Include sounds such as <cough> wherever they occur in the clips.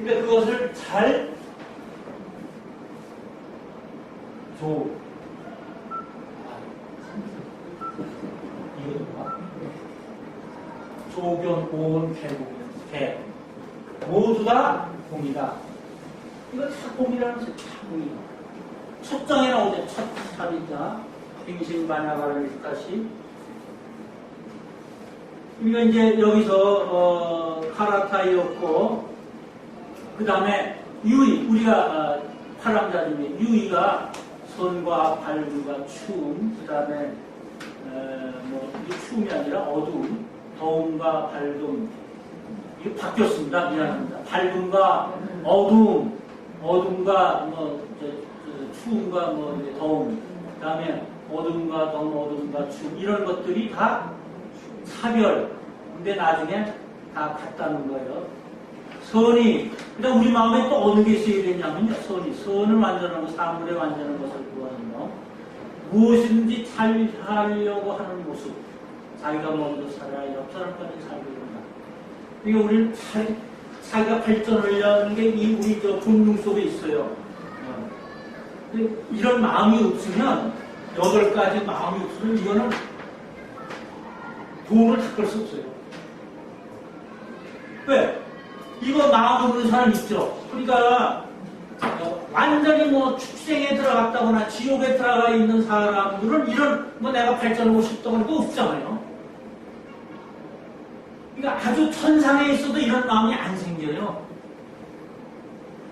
그러니까 그것을 잘 조. 이거 봐. 조견, 오온, 개고견, 개. 모두 다 공이다. 이거 다 공이라는 것이 다 공이야. 첫 장에 나오죠. 첫 사비자. 빙신반야가를 다시. 그러니까 이제 여기서 어, 카라타이였고 그 다음에 유의 우리가 어, 파랑자님이 유의가 선과 발과 추움 그 다음에 뭐 이게 추움이 아니라 어두움 더움과 밝음 이게 바뀌었습니다 미안합니다 밝음과 어두움 어둠과 뭐 저, 저, 추움과 뭐 더움 그 다음에 어둠과 더움 어둠과 추움 이런 것들이 다 차별. 근데 나중에 다 같다는 거예요. 선이, 근데 우리 마음에 또 어느 게 있어야 되냐면요. 선이. 선을 완전하고 사물에 완전한 것을 구하는거 무엇이든지 잘 하려고 하는 모습. 자기가 먼저 살아야 옆 사람까지 살게 된다. 그러니까 우리는 잘, 자기가 발전을 하는 게 이 우리 저 본능 속에 있어요. 어. 이런 마음이 없으면, 여덟 가지 마음이 없으면 이거는 돈을 닦을 수 없어요. 왜? 이거 마음 없는 사람 있죠? 그러니까 어, 완전히 뭐 축생에 들어갔다거나 지옥에 들어가 있는 사람들은 이런 뭐 내가 발전하고 싶다거나 또 없잖아요. 그러니까 아주 천상에 있어도 이런 마음이 안 생겨요.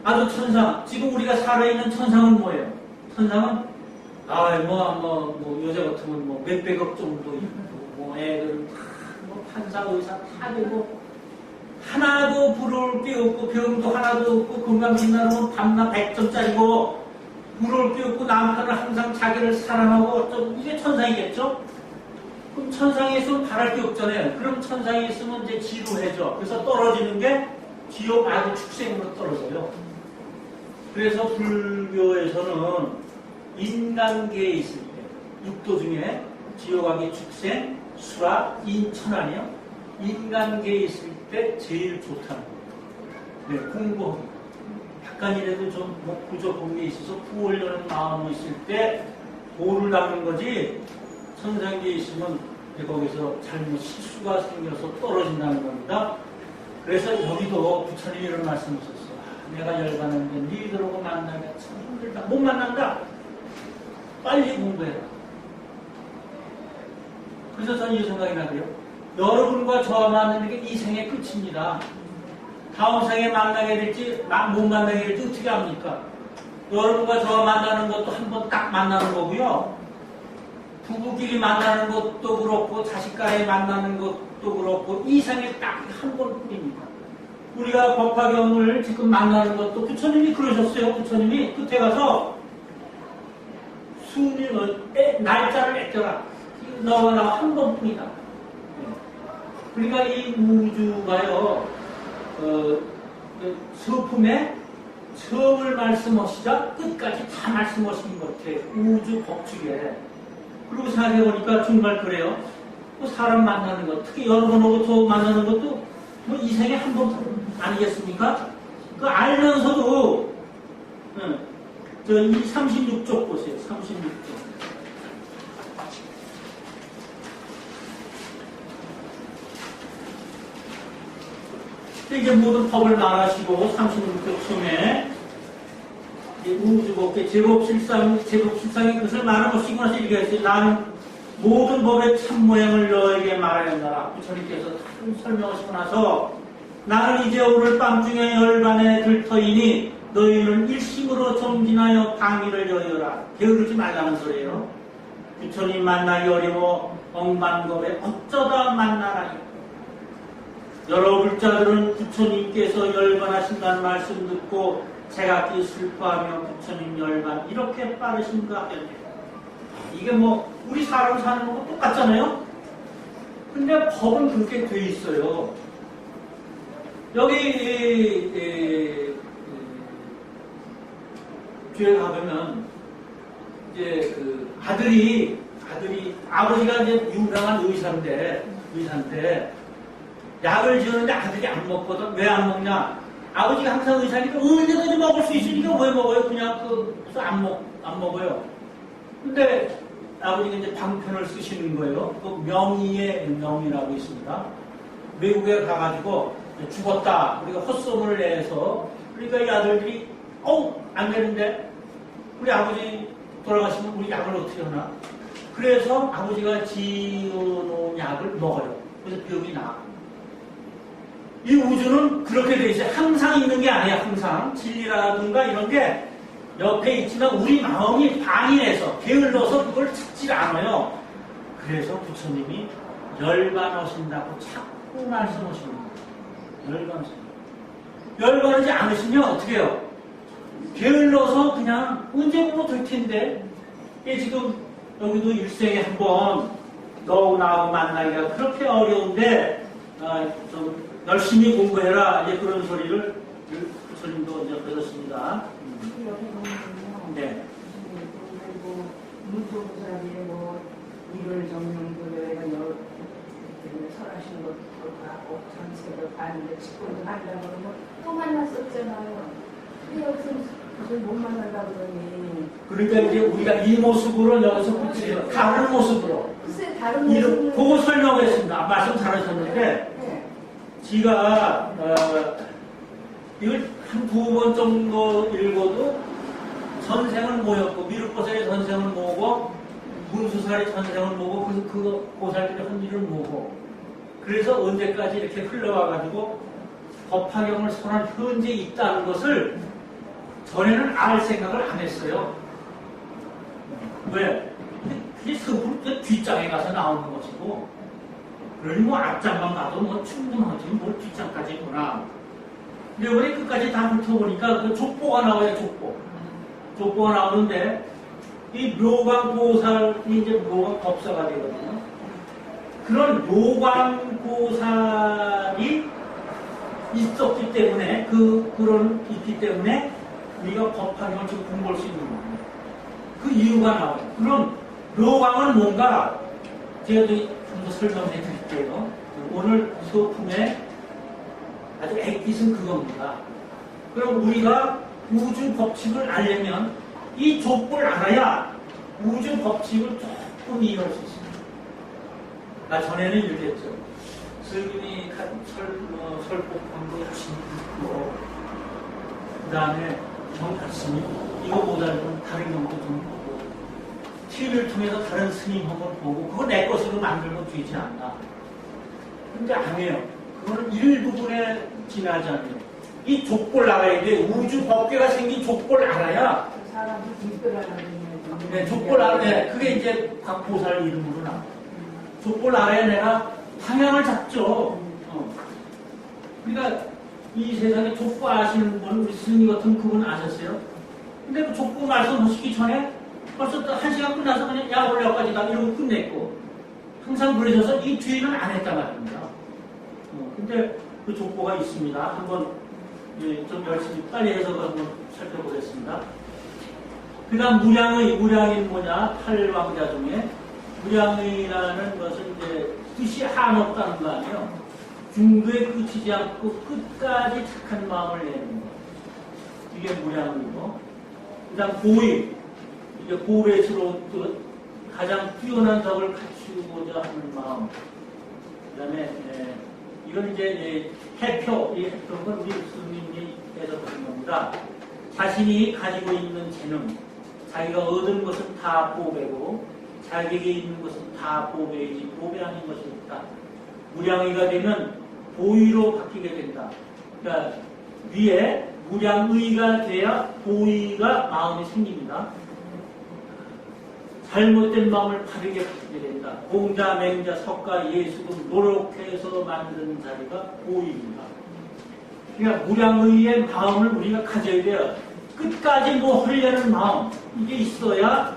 아주 천상. 지금 우리가 살아있는 천상은 뭐예요? 천상은 아, 뭐, 뭐, 뭐, 여자 같으면 뭐, 몇백억 정도 있고, 뭐, 애들 다, 뭐, 판사, 의사 다 되고, 하나도 부러울 게 없고, 병도 하나도 없고, 건강 빛나는 밤낮 100점짜리고, 부러울 게 없고, 남편은 항상 자기를 사랑하고, 어쩌고, 이게 천상이겠죠? 그럼 천상에 있으면 바랄 게 없잖아요. 그럼 천상에 있으면 이제 지루해져. 그래서 떨어지는 게 지옥 아주 축생으로 떨어져요. 그래서 불교에서는 인간계에 있을 때, 육도 중에 지옥하기 축생, 수라, 인천 아니요? 인간계에 있을 때 제일 좋다는 거예요. 네, 공부하기. 약간이라도 좀뭐 부족 공에 있어서 구하려는 마음이 있을 때 도를 닦는 거지 천상계에 있으면 거기서 잘못 실수가 생겨서 떨어진다는 겁니다. 그래서 여기도 부처님이 이런 말씀을 하셨어요. 아, 내가 열받는데 니들하고 만나기가 참 힘들다. 못 만난다. 빨리 공부해라. 그래서 저는 이 생각이 나고요. 여러분과 저와 만나는 게 이 생의 끝입니다. 다음 생에 만나게 될지 못 만나게 될지 어떻게 합니까? 여러분과 저와 만나는 것도 한 번 딱 만나는 거고요. 부부끼리 만나는 것도 그렇고 자식과의 만나는 것도 그렇고 이 생에 딱 한 번뿐입니다. 우리가 법화경을 지금 만나는 것도 부처님이 그러셨어요. 부처님이 끝에 가서 수님은 날짜를 맺더라. 너와 나한 번뿐이다. 그러니까 이 우주가요, 어, 서품에 처음을 말씀하시자 끝까지 다 말씀하신 것 같아요. 우주 법칙에. 그리고 생각해보니까 정말 그래요. 뭐 사람 만나는 것, 특히 여러분하고 저 만나는 것도 뭐 이생에 한 번 아니겠습니까? 그 알면서도, 응. 저이 36쪽 보세요. 36쪽. 이제 모든 법을 말하시고 36쪽 처음에 우주법계 제법실상 제법실상의 것을 말하시고 나서 이렇게 했어요. 나는 모든 법의 참 모양을 너에게 말하였나라. 부처님께서 설명하시고 나서 나는 이제 오늘 밤중에 열반에 들터이니 너희는 일심으로 정진하여 방위를 여여라. 게으르지 말라는 소리예요. 부처님 만나기 어려워 억만겁에 어쩌다 만나라. 여러 불자들은 부처님께서 열반하신다는 말씀 듣고 제각기 슬퍼하며 부처님 열반 이렇게 빠르신가 하였네. 이게 뭐 우리 사람 사는 거고 똑같잖아요. 근데 법은 그렇게 돼 있어요. 여기 이, 이, 교회 가보면 이제 그 아들이 아들이 아버지가 이제 유명한 의사인데 의사인데 약을 지었는데 아들이 안 먹거든 왜 안 먹냐 아버지가 항상 의사니까 언제든지 먹을 수 있으니까 왜 먹어요? 그냥 그, 그래서 안 먹, 안 먹어요. 근데 아버지가 이제 방편을 쓰시는 거예요. 그 명의의 명이라고 있습니다. 외국에 가가지고 죽었다. 우리가 헛소문을 내서 그러니까 이 아들들이 어우 안 되는데 우리 아버지 돌아가시면 우리 약을 어떻게 하나? 그래서 아버지가 지어놓은 약을 먹어요. 그래서 병이 나. 이 우주는 그렇게 돼 있어요. 항상 있는 게 아니야, 항상. 진리라든가 이런 게 옆에 있지만 우리 마음이 방인해서, 게을러서 그걸 찾질 않아요. 그래서 부처님이 열반하신다고 자꾸 말씀하십니다. 열반하신다. 열반하지 않으시면 어떻게 해요? 게을러서 그냥 언제 보면 될 텐데. 이게 지금 여기도 일생에 한 번 너하고 나하고 만나기가 그렇게 어려운데, 아, 좀 열심히 공부해라. 이제 그런 소리를 부처님도 이제 그러셨습니다. 음. 네. 뭐 문조사에 뭐 정령도에가 여 설하시는 것도 하고 전세도 봤는데 직분도 한다고 그러면 또 만났었잖아요. 근데 여기서 무슨 못 만난다 그러니 그러니까 이제 우리가 이 모습으로 여기서 붙이는 다른 모습으로 글쎄 다른 모습을 그거 설명했습니다. 말씀 잘하셨는데 네. 지가 어, 이걸 한 두 번 정도 읽어도 전생을 모였고 미륵보살의 전생을 모으고 문수살의 전생을 모으고 그래서 그 보살들의 한 일을 모으고 그래서 언제까지 이렇게 흘러와가지고 법화경을 선한 현재 있다는 것을 전에는 알 생각을 안 했어요. 왜? 그게 서부 뒷장에 가서 나오는 것이고 그러니 뭐 앞장만 봐도 뭐 충분하지 뭘 뒷장까지 있구나. 근데 우리 끝까지 다 훑어보니까 그 족보가 나와요, 족보. 족보가 나오는데 이 묘광보살이 이제 묘광법사가 되거든요. 그런 묘광보살이 있었기 때문에 그 그런 있기 때문에 우리가 법화경을 지금 공부할 수 있는 거예요. 그 이유가 나와요. 그럼 묘광은 뭔가 제가 좀 더 설명해 드릴게요. 오늘 소품의 아주 액깃은 그겁니다. 그럼 우리가 우주 법칙을 알려면 이 족보를 알아야 우주 법칙을 조금 이해할 수 있습니다. 나 전에는 이렇게 했죠. 슬금이 설, 어, 설법한 거 진고 그 다음에 정가스님 이거보다는 다른 경우도 좀 보고 TV를 통해서 다른 스님 한번 보고 그거 내 것으로 만들면 되지 않나. 근데 아니에요. 그거는 일부분에 지나지 않아요. 이 족보를 알아야 돼. 우주 법계가 생긴 족보를 알아야 그 사람이 뒷뜰하는 네, 족보를 알아야 돼. 그게 이제 박보살 이름으로 나와. 족보를 알아야 내가 방향을 잡죠. 어. 그러니까 이 세상에 족보 아시는 분, 우리 스님 같은 그분 아셨어요? 근데 그 족보 말씀하시기 전에 벌써 또 한 시간 끝나서 그냥 야 여기까지 가 이러고 끝냈고 항상 그러셔서 이 뒤는 안 했단 말입니다. 어, 근데 그 족보가 있습니다. 한번 예, 좀 열심히 빨리 해석을 한번 살펴보겠습니다. 그 다음 무량의, 무량이 뭐냐? 팔왕자 중에 무량의라는 것은 이제 뜻이 한없다는 거 아니에요. 중도에 그치지 않고 끝까지 착한 마음을 내는 거. 이게 무량의고. 그 다음 보위. 이게 고배스러운 뜻. 가장 뛰어난 덕을 갖추고자 하는 마음. 그 다음에, 이건 이제 예, 해표, 이 해표는 우리 스님이 해석하는 겁니다. 자신이 가지고 있는 재능, 자기가 얻은 것은 다 보배고, 자기에게 있는 것은 다 보배이지, 보배 아닌 것이 없다. 무량의가 되면 보의로 바뀌게 된다. 그러니까 위에 무량의가 돼야 보의가 마음이 생깁니다. 잘못된 마음을 바르게 바뀌게 된다. 공자, 맹자, 석가, 예수금 노력해서 만든 자리가 보입니다. 그러니까 무량의의 마음을 우리가 가져야 돼요. 끝까지 뭐 하려는 마음 이게 있어야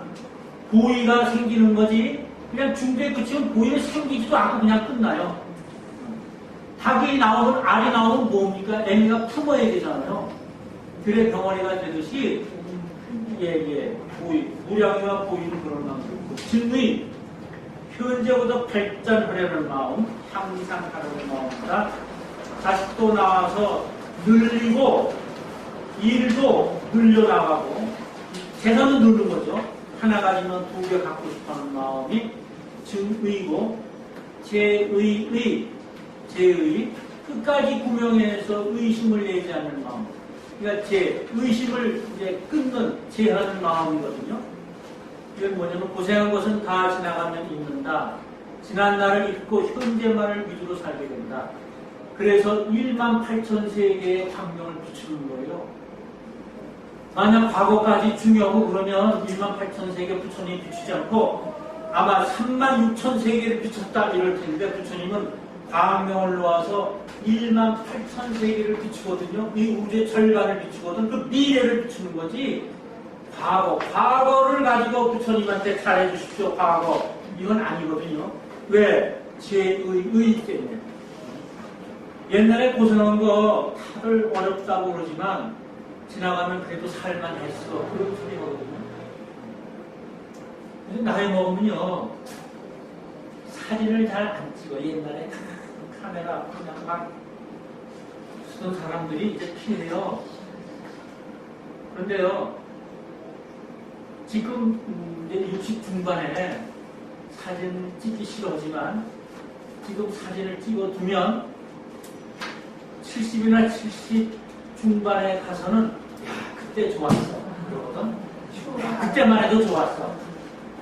보의가 생기는 거지. 그냥 중도에 그치면 보의가 생기지도 않고 그냥 끝나요. 닭이 나오면 알이 나오면 뭡니까? 애미가 품어야 되잖아요. 그래 병원이가 되듯이 예예 보이 무량이와 보이는 그런 마음 진의 현재보다 발전하려는 마음 항상 하려는 마음이다 자식도 나와서 늘리고 일도 늘려나가고 재산은 늘는 거죠. 하나 가지면 두 개 갖고 싶어하는 마음이 증의고 제의의 제의 끝까지 구명해서 의심을 내지 않는 마음. 그러니까 제 의심을 이제 끊는 제하는 마음이거든요. 이게 뭐냐면 고생한 것은 다 지나가면 잊는다. 지난 날을 잊고 현재만을 위주로 살게 된다. 그래서 1만 8천 세계의 광명을 비추는 거예요. 만약 과거까지 중요하고 그러면 1만 8천 세계 부처님이 비추지 않고 아마 3만 6천 세계를 비췄다 이럴 텐데 부처님은 광명을 놓아서 1만 8천 세계를 비추거든요. 이 우주의 절반을 비추거든. 그 미래를 비추는 거지. 과거, 과거를 가지고 부처님한테 잘해 주십시오. 과거. 이건 아니거든요. 왜? 제 의, 의 때문에. 옛날에 고생한 거 다들 어렵다고 그러지만 지나가면 그래도 살만했어. 그런 소리거든요. 나이 먹으면요. 사진을 잘 안 찍어. 옛날에 <laughs> 카메라 그냥 막 쓰던 사람들이 이제 피해요. 그런데요. 지금 음, 이제 60 중반에 사진 찍기 싫어하지만 지금 사진을 찍어두면 70이나 70 중반에 가서는 야 그때 좋았어 그러거든 야, 그때만 해도 좋았어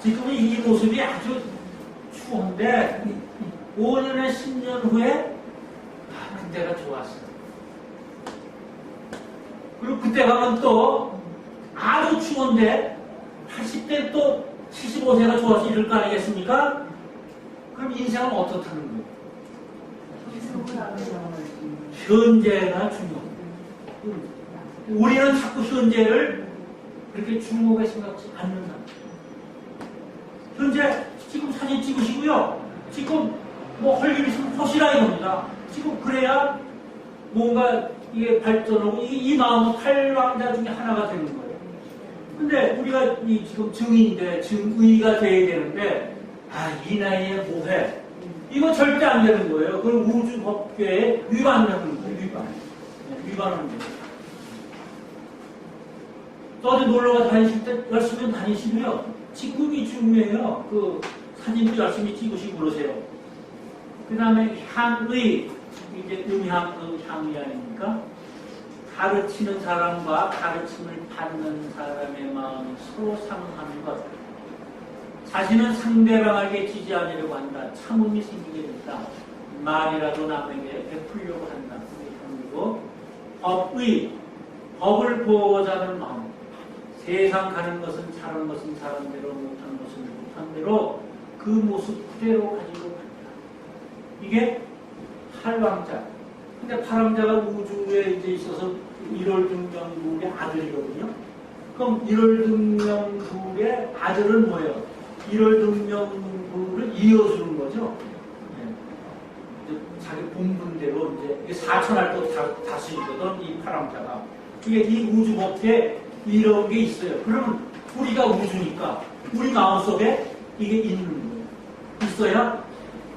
지금은 이 모습이 아주 추운데 5년에 10년 후에 아 그때가 좋았어 그리고 그때 가면 또 아주 추운데 80대 또 75세가 좋아서 이럴 거 아니겠습니까? 그럼 인생은 어떻다는 거예요? 현재가 중요합니다. 우리는 자꾸 현재를 그렇게 중요하게 생각지 않는다. 현재 지금 사진 찍으시고요. 지금 뭐 할 일 있으면 보시라 이겁니다. 지금 그래야 뭔가 이게 발전하고 이, 이 마음은 팔왕자 중에 하나가 되는 거예요. 근데 우리가 이 지금 증인인데 증의가 돼야 되는데 아 이 나이에 뭐해? 이거 절대 안 되는 거예요. 그건 우주 법궤에 위반하는 거예요. 위반. 네, 위반하는 거예요. 또 어디 놀러가 다니실 때 열심히 다니시고요. 지금이 중요해요. 그 사진도 열심히 찍으시고 그러세요. 그 다음에 향의, 이제 음향, 그 향의 아닙니까? 가르치는 사람과 가르침을 받는 사람의 마음이 서로 상하는 것. 자신은 상대방에게 지지 않으려고 한다. 참음이 생기게 된다. 말이라도 남에게 베풀려고 한다. 그리고 법의, 법을 보고자 하는 마음. 세상 가는 것은 잘하는 것은 잘한 대로 못한 것은 못한 대로 그 모습 그대로 가지고. 이게 팔왕자. 근데 팔왕자가 우주에 이제 있어서 1월 등명국의 아들이거든요. 그럼 1월 등명국의 아들은 뭐예요? 1월 등명국을 이어주는 거죠. 네. 자기 본분대로 이제 사천할 또 다- 다스리거든, 이 팔왕자가. 이게 이 우주 법계에 이런 게 있어요. 그러면 우리가 우주니까 우리 마음속에 이게 있는 거예요. 있어야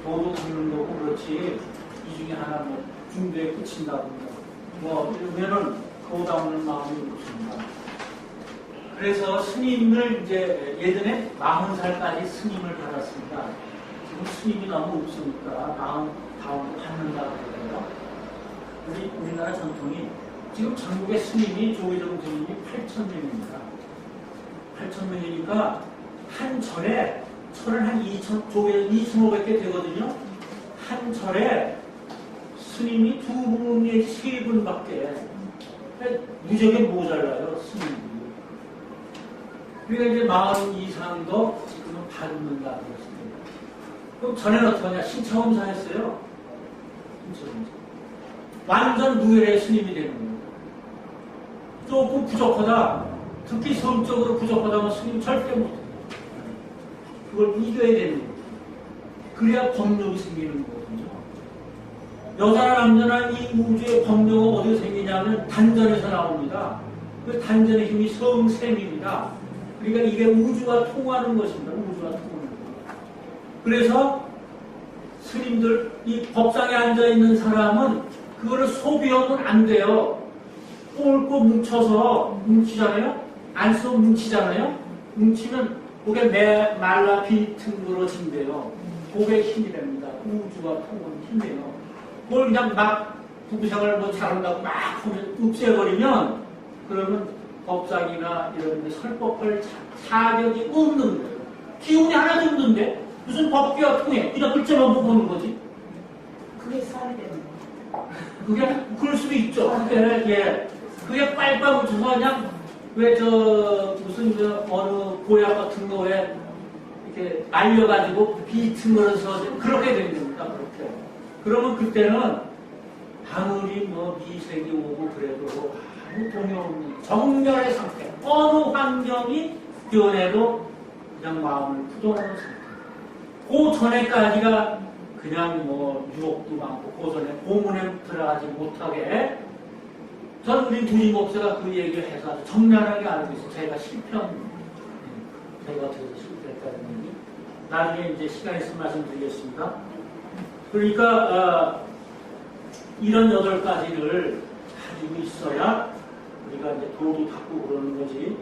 도도 듣는 거고 그렇지. 이 중에 하나 뭐 중도에 끝친다든가 뭐 이러면은 도다 없는 마음이 없습니다. 그래서 스님을 이제 예전에 40살까지 스님을 받았습니다. 지금 스님이 너무 없으니까 마음 다음도 받는다고 그러고요. 우리 우리나라 전통이 지금 전국의 스님이 조계종 스님이 8천 명입니다. 8천 명이니까 한 절에 철은 한 2천 조계종 2,500개 되거든요. 한 절에 스님이 두 분이 세 분밖에 무지하게 모자라요 스님이. 그러니까 이제 마흔 이상도 지금은 받는다. 그럼 전에는 어떻게 하냐 신차원사 했어요. 신차원사. 완전 무열의 스님이 되는 거예요. 조금 부족하다. 특히 성적으로 부족하다면 스님 절대 못해요. 그걸 이겨야 되는 거예요. 그래야 법력이 생기는 거거든요. 여자나 남자나 이 우주의 법력은 어디서 생기냐면 단전에서 나옵니다. 그 단전의 힘이 성샘입니다. 그러니까 이게 우주와 통하는 것입니다. 우주와 통하는 것. 그래서 스님들, 이 법상에 앉아 있는 사람은 그거를 소비하면 안 돼요. 꼴꼴 뭉쳐서 뭉치잖아요? 안 쓰면 뭉치잖아요? 뭉치면 그게 매, 말라 비틀어진대요. 그게 힘이 됩니다. 우주가 통은 힘이에요. 그걸 그냥 막 부부생활 뭐 잘한다고 막 없애버리면 그러면 법상이나 이런 자- 자격이 없는 거예요. 기운이 하나도 없는데 무슨 법규가 통해? 이런 글자만 보는 거지. 그게 살이 되는 거. 그게 그럴 수도 있죠. 그게 예, 그게 빨빨 묻혀서 그냥 왜 저 무슨 저 어느 보약 같은 거에 이렇게 말려가지고 비틀어서 그렇게 되는 겁니다. 그렇게. 그러면 그때는 아무리 뭐 미색이 오고 그래도 아무 동요 없는 정렬의 상태. 어느 환경이 변해도 그냥 마음을 부정하는 상태. 그 전에까지가 그냥 뭐 유혹도 많고 그 전에 고문에 들어가지 못하게 저는 우리 두이 목사가 그 얘기를 해서 아주 정면하게 알고 있어요. 제가 실패한 제가 어떻게 실패했다는 얘기. 나중에 이제 시간 있으면 말씀드리겠습니다. 그러니까 어, 이런 여덟 가지를 가지고 있어야 우리가 이제 도도 닦고 그러는 거지.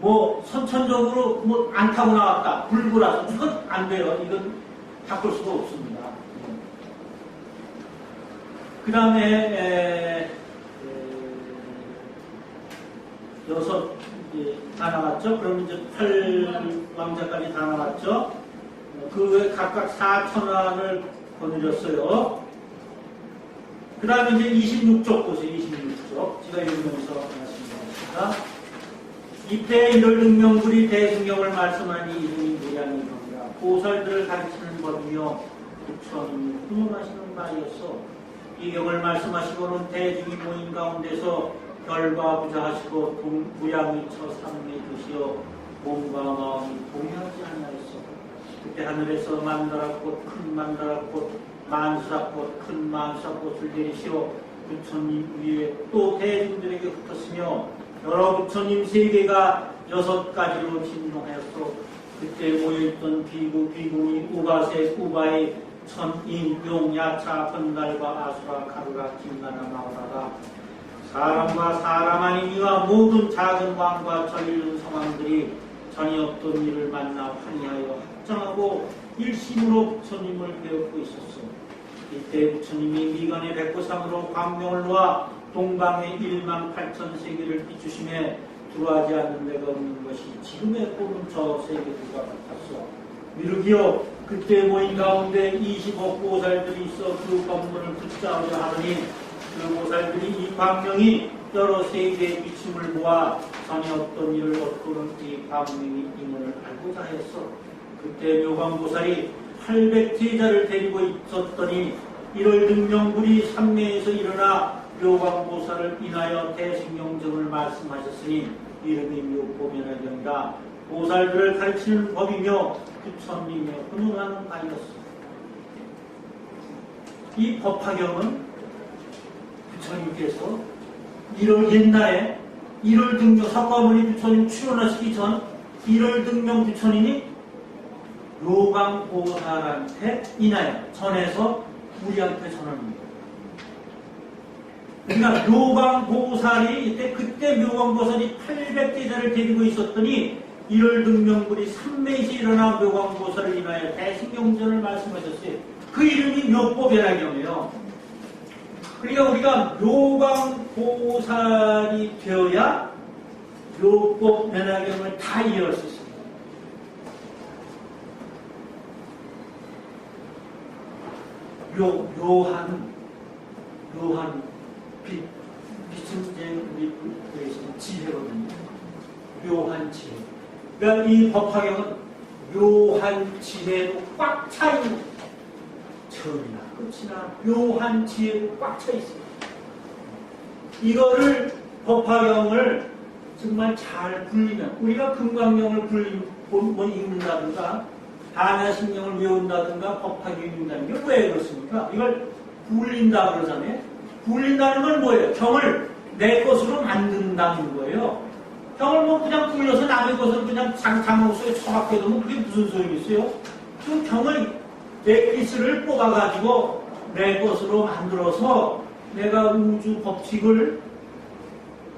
뭐 선천적으로 뭐 안 타고 나왔다 불구라서 이건 안 돼요. 이건 바꿀 수가 없습니다. 그 다음에 여섯 다 나왔죠. 그럼 이제 팔 왕자까지 다 나왔죠. 그 외에 각각 4천 원을 거느렸어요. 그 다음에 이제 26쪽 보세요. 26쪽. 제가 읽으면서 말씀드리겠습니다. 이때 이를 능명불이 대승경을 말씀하니 이름이 무량이 겁니다. 보살들을 가르치는 법이며 부처님이 훈용하시는 바이었어. 이 경을 말씀하시고는 대중이 모인 가운데서 결과 부자하시고 동, 무양이 처삼매 드시어 몸과 마음이 동의하지 않나였어. 그때 하늘에서 만다라꽃 큰 만다라꽃 만사꽃 큰 만사꽃을 내리시어 부처님 위에 또 대중들에게 흩었으며 여러 부처님 세계가 여섯 가지로 진동하였어 그때 모여있던 비구 비구니 우가세 우바이 천인 용 야차 건달과 아수라 가루라 김나나 마오라가 사람과 사람 아닌 이와 모든 작은 왕과 전륜 성왕들이 전이 없던 일을 만나 환희하여 합정하고 일심으로 부처님을 배우고 있었어. 이때 부처님이 미간의 백보상으로 광명을 놓아 동방의 1만 8천 세계를 비추심에 두루하지 않는 데가 없는 것이 지금의 보는 저 세계들과 같았어. 미르기여 그때 모인 가운데 20억 보살들이 있어 그 법문을 붙잡으려 하더니 그 보살들이 이 광명이 여러 세계의 비춤을 모아 전에 어떤 일을 얻고는 이 광명이 임을 알고자 했어. 그때 묘광보살이 800제자를 데리고 있었더니 1월 등명불이 삼매에서 일어나 묘광보살을 인하여 대승경정을 말씀하셨으니 이름이 묘보면화경이다. 보살들을 가르치는 법이며 부처님의 훈훈하는 바이었어. 이 법화경은 부처님께서 1월 옛날에 1월 등명 사과머니 부처님 출연하시기 전 1월 등명 부처님이 요광보살한테 인하여 전해서 우리한테 전합니다. 그러니까 묘광보살이 이때 그때 묘광보살이 800제자를 데리고 있었더니 1월 등명불이 삼매시 일어나 묘광보살을 인하여 대승경전을 말씀하셨어요. 그 이름이 묘법연화경이에요. 그러니까 우리가 묘광보살이 되어야 묘법연화경을 다 이해할 수 있습니다. 요, 요한, 요한, 빛, 빛은 이제 우리 그에서는 지혜거든요. 묘한 지혜. 그러니까 이 법화경은 묘한 지혜로 꽉차 있는 처음이나 끝이나 묘한 지혜로 꽉 차 있습니다. 이거를 법화경을 정말 잘 굴리면 우리가 금강경을 굴리 뭐 읽는다든가 하나신경을 외운다든가 법화경 읽는다는 게 왜 그렇습니까? 이걸 굴린다 그러잖아요. 굴린다는 건 뭐예요? 경을 내 것으로 만든다는 거예요. 경을 뭐 그냥 굴려서 남의 것을 그냥 장, 장목수에 처박혀두면 그게 무슨 소용이 있어요? 그 경을 내 피스를 뽑아가지고 내 것으로 만들어서 내가 우주 법칙을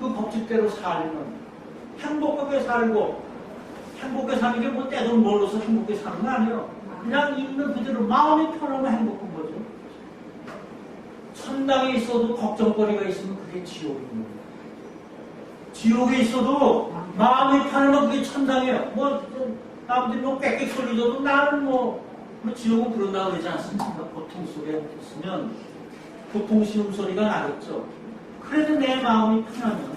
그 법칙대로 살면 행복하게 살고 행복하게 사는 게뭐 떼돈 벌어서 행복하게 사는 거 아니에요. 그냥 있는 그대로 마음이 편하면 행복한 거죠. 천당에 있어도 걱정거리가 있으면 그게 거예요. 지옥에 있어도 마음이 편하면 그게 천당이에요. 뭐 남들이 뭐 꽥꽥 소리 져도 나는 뭐, 뭐 지옥은 그런다고 그러지 않습니까? 고통 속에 있으면 고통 시음 소리가 나겠죠. 그래도 내 마음이 편하면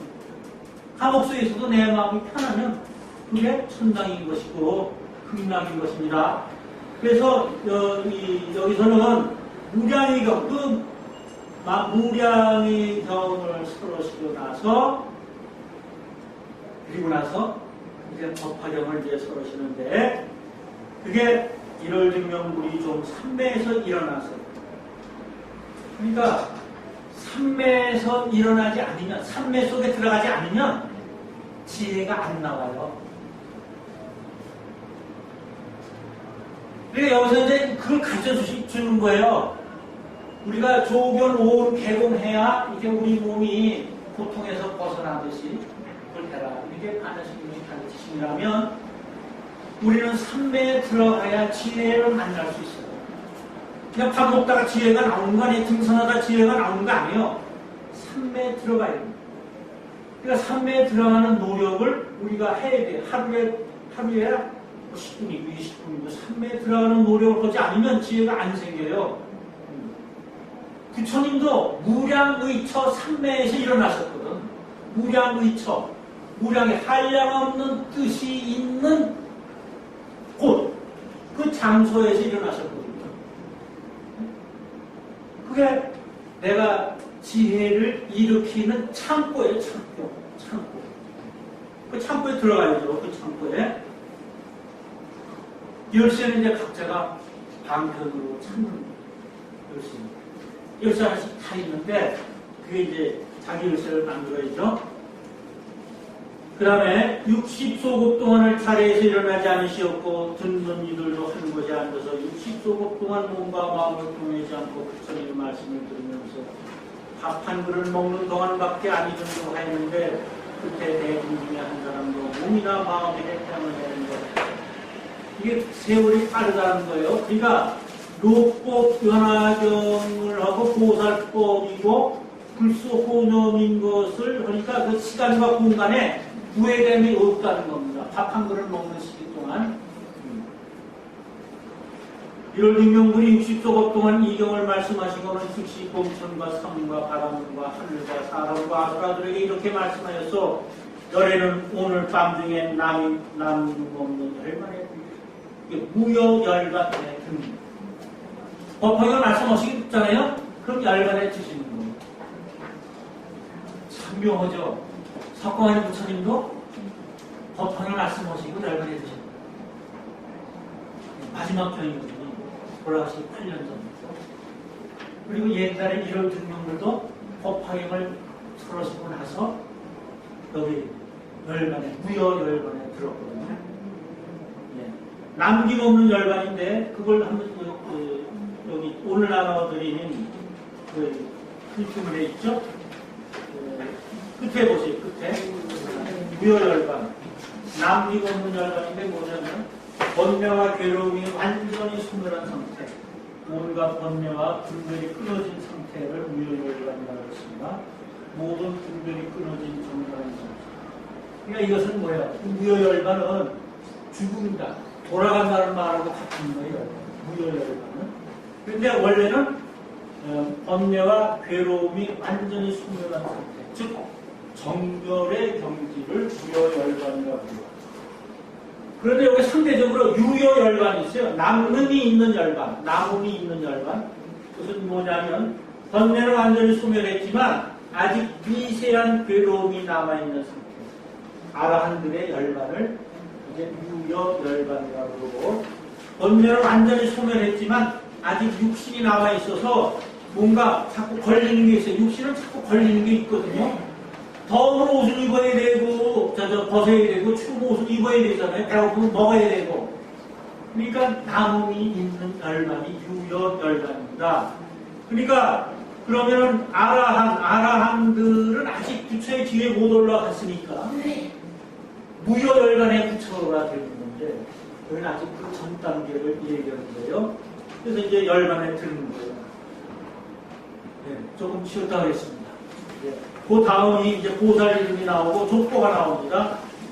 감옥 속에서도 내 마음이 편하면 그게 천당인 것이고 극락인 것입니다. 그래서 어, 이, 여기서는 무량의 경, 그 마- 무량의 경을 서로시고 나서 그리고 나서 이제 법화경을 이제 서로시는데 그게 일월증명물이 좀 삼매에서 일어나서 그러니까 삼매에서 일어나지 않으면 삼매 속에 들어가지 않으면 지혜가 안 나와요. 그러니까 여기서 이제 그걸 가르쳐 주시, 주는 거예요. 우리가 조견 오온 개공해야 이게 우리 몸이 고통에서 벗어나듯이 그걸 해라. 이게 반야신경이 가르치심이라면 우리는 삼매에 들어가야 지혜를 만날 수 있어요. 그냥 밥 먹다가 지혜가 나오는 거 아니에요. 등산하다 지혜가 나오는 거 아니에요. 삼매에 들어가야 됩니다. 그러니까 삼매에 들어가는 노력을 우리가 해야 돼요. 하루에, 하루에 10분이고 20분이고 삼매에 들어가는 노력을 하지 않으면 지혜가 안 생겨요. 부처님도 무량의처 삼매에서 일어나셨거든. 무량의처. 무량의 한량 없는 뜻이 있는 곳. 그 장소에서 일어나셨거든요. 그게 내가 지혜를 일으키는 창고예요, 창고. 창고. 그 창고에 들어가야죠, 그 창고에. 열쇠는 이제 각자가 방편으로 찾는 열쇠. 열쇠 하나씩 다 있는데, 그게 이제 자기 열쇠를 만들어야죠. 그 다음에 60소급 동안을 차례에서 일어나지 않으시었고 듣는 이들도 한 곳에 앉아서 60소급 동안 몸과 마음을 동하지 않고 부처님의 말씀을 들으면서 밥 한 그릇 먹는 동안밖에 안 잊은다고 했는데 그때 대중 중에 한 사람도 몸이나 마음이 해태함을 내는데 이게 세월이 빠르다는 거예요. 그러니까 로법 변화경을 하고 보살법이고 불소호념인 것을 그러니까 그 시간과 공간에 우회됨이 없다는 겁니다. 밥 한 그릇 먹는 시기 동안. 1월 등명분이 60조급 동안 이경을 말씀하시고는 즉시 봄천과 섬과 바람과 하늘과 사람과 아수라들에게 이렇게 말씀하였소. 열애는 오늘 밤 중에 남이 남중 없는 이게 무여 열반의 등. 법화가 말씀하시잖아요. 그럼 열반에 주시는 거예요. 참 묘하죠. 석공하니 부처님도 법화를 말씀하시고 주시는 거예요. 마지막 경이거든요. 돌아가시기 8년 전부터. 그리고 옛날에 이런 등명들도 법화경을 서러시고 나서 여기 열반에, 무여 열반에 들었거든요. 예. 남김없는 열반인데 그걸 한번 그, 그, 여기 오늘 나눠드리는 그 글귀물에 있죠? 그 끝에 보세요, 끝에. 무여 열반. 남김없는 열반인데 뭐냐면 번뇌와 괴로움이 완전히 소멸한 상태, 온갖 번뇌와 분별이 끊어진 상태를 무효열반이라고 했습니다. 모든 분별이 끊어진 정결한 상태. 그러니까 이것은 뭐예요? 이 무효열반은 죽음이다. 돌아간다는 말하고 같은 거예요. 무효열반은. 그런데 원래는 어, 번뇌와 괴로움이 완전히 소멸한 상태, 즉 정결의 경지를 무효열반이라고 합니다. 그런데 여기 상대적으로 유효 열반이 있어요. 남음이 있는 열반, 남음이 있는 열반. 그것은 뭐냐면 번뇌는 완전히 소멸했지만 아직 미세한 괴로움이 남아있는 상태. 아라한들의 열반을 이제 유효 열반이라고 그러고 번뇌는 완전히 소멸했지만 아직 육신이 남아 있어서 뭔가 자꾸 걸리는 게 있어요. 육신은 자꾸 걸리는 게 있거든요. 더운 옷을 입어야 되고, 저, 저, 벗어야 되고, 추운 옷을 입어야 되잖아요. 배고프면 먹어야 되고. 그러니까 남음이 있는 열반이 유여 열반입니다. 그러니까 그러면은 아라한, 아라한들은 아직 부처의 뒤에 못 올라갔으니까 무효열간의 부처가 되는 건데 여기는 아직 그 전 단계를 얘기하는 거예요. 그래서 이제 열반에 드는 거예요. 네, 조금 쉬었다 하겠습니다. 네, 그 다음이 이제 보살 이름이 나오고 족보가 나옵니다.